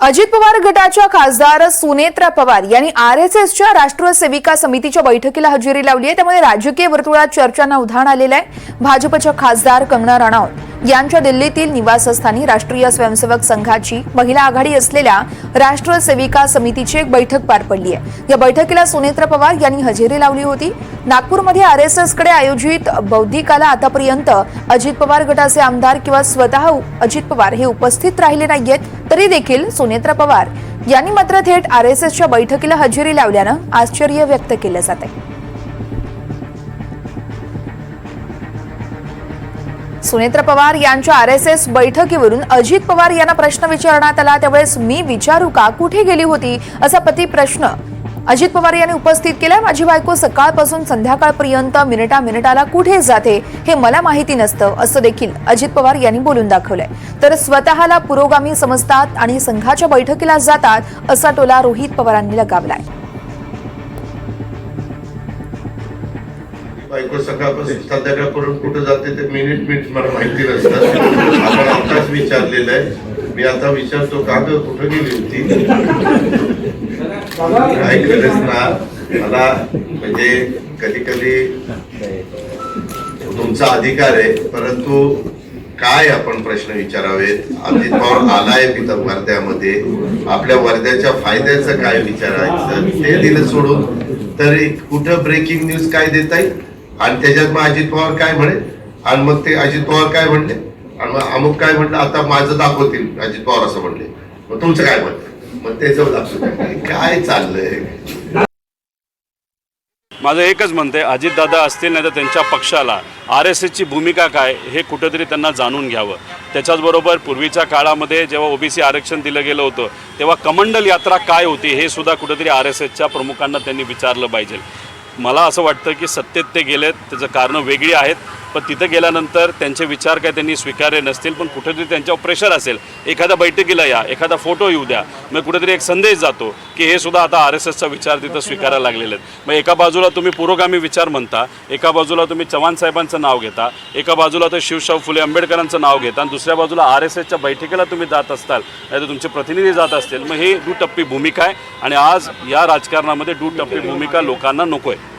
अजित पवार गटाच्या खासदार सुनेत्रा पवार यांनी आर एस एसच्या राष्ट्रीय सेविका समितीच्या बैठकीला हजेरी लावली आहे. त्यामुळे राजकीय वर्तुळात चर्चांना उधाण आलेलं आहे. भाजपच्या खासदार कंगना राणावत. यांच्या दिल्लीतील निवासस्थानी राष्ट्रीय स्वयंसेवक संघाची महिला आघाडी असलेल्या राष्ट्रीय सेविका समितीची एक बैठक पार पडली आहे. या बैठकीला सुनेत्र पवार यांनी हजेरी लावली होती. नागपूरमध्ये आर एस एसकडे आयोजित बौद्धिकाला आतापर्यंत अजित पवार गटाचे आमदार किंवा स्वतः अजित पवार हे उपस्थित राहिले नाहीयेत तरी देखील सुनेत्र पवार यांनी मात्र थेट आर एस एसच्या बैठकीला हजेरी लावल्यानं आश्चर्य व्यक्त केलं जात आहे सुनेत्र पवार यांच्या आर एस एस बैठकीवरून अजित पवार यांना प्रश्न विचारण्यात आला. त्यावेळेस मी विचारू का? कुठे गेली होती? असा पती प्रश्न अजित पवार यांनी उपस्थित केला. माझी बायको सकाळपासून संध्याकाळपर्यंत मिनिटा मिनिटाला कुठे जाते हे मला माहिती नसतं असं देखील अजित पवार यांनी बोलून दाखवलंय. तर स्वतःला पुरोगामी समजतात आणि संघाच्या बैठकीला जातात असा टोला रोहित पवारांनी लगावलाय. बायको सकाळपासून संध्याकाळपर्यंत कुठं जाते ते मिनिट मिनिट मला माहिती नसतं. आपण आताच विचारलेलं आहे. मी आता विचारतो का ग कुठं गेली होती? काय ना. मला म्हणजे कधी कधी तुमचा अधिकार आहे परंतु काय आपण प्रश्न विचारावेत? अजित पवार आलाय तिथं वर्ध्यामध्ये. आपल्या वर्ध्याच्या फायद्याचं काय विचारायचं ते दिलं सोडून. तरी कुठं ब्रेकिंग न्यूज काय देता येईल? आणि त्याच्यात मग अजित पवार काय म्हणे? आणि मग ते अजित पवार काय म्हणले? आणि मग अमुक काय म्हणलं? आता माझं दाखवतील अजित पवार असं म्हणले. मग तुमचं काय म्हणत मग त्याचं दाखवत काय चाललंय? माझं एकच म्हणते आहे अजितदादा असतील नाही तर त्यांच्या पक्षाला आर एस एसची भूमिका काय हे कुठंतरी त्यांना जाणून घ्यावं. त्याच्याचबरोबर पूर्वीच्या काळामध्ये जेव्हा ओबीसी आरक्षण दिलं गेलं होतं तेव्हा कमंडल यात्रा काय होती हे सुद्धा कुठंतरी आर एस एसच्या प्रमुखांना त्यांनी विचारलं पाहिजे. मला असं वाटतं की सत्तेत ते गेलेत त्याचं कारणं वेगळी आहेत. पण तिथं गेल्यानंतर त्यांचे विचार काय त्यांनी स्वीकारले नसतील पण कुठेतरी त्यांच्यावर प्रेशर असेल. एखाद्या बैठकीला या एखादा फोटो येऊ द्या. मग कुठेतरी एक संदेश जातो की हे सुद्धा आता आर एस एसचा विचार तिथं स्वीकारायला लागलेले आहेत. मग एका बाजूला तुम्ही पुरोगामी विचार म्हणता एका बाजूला तुम्ही चव्हाण साहेबांचं नाव घेता एका बाजूला तर शिवशाहू फुले आंबेडकरांचं नाव घेता आणि दुसऱ्या बाजूला आर एस एसच्या बैठकीला तुम्ही जात असताल नाही तर तुमचे प्रतिनिधी जात असतील. मग ही दुटप्पी भूमिका आहे आणि आज या राजकारणामध्ये दुटप्पी भूमिका लोकांना नको आहे